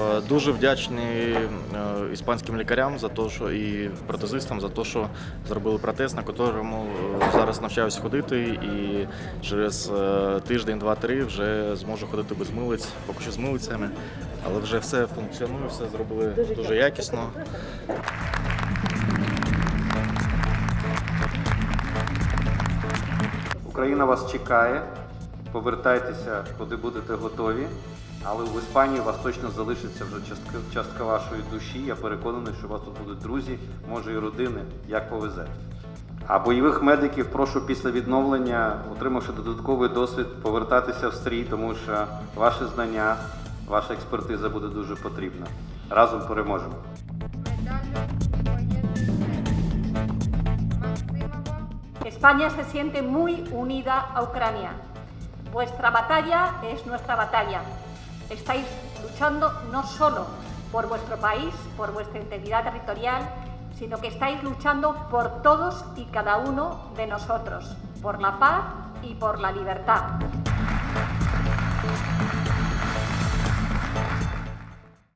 Е, Дуже вдячний е, іспанським лікарям за те, що і протезистам за те, що зробили протез, на котрому е, зараз навчаюсь ходити, і через тиждень, два-три вже зможу ходити без милиць, поки що з милицями, але вже все функціонує, все зробили дуже якісно. Україна вас чекає. Повертайтеся, куди будете готові. Але в Іспанії вас точно залишиться вже частка, вашої душі. Я переконаний, що у вас тут будуть друзі, може і родини, як повезе. А бойових медиків прошу після відновлення, отримавши додатковий досвід, повертатися в стрій, тому що ваші знання, ваша експертиза буде дуже потрібна. Разом переможемо. España se siente muy unida a Ucrania. Vuestra batalla es nuestra batalla. Estáis luchando no solo por vuestro país, por vuestra integridad territorial, sino que estáis luchando por todos y cada uno de nosotros, por la paz y por la libertad.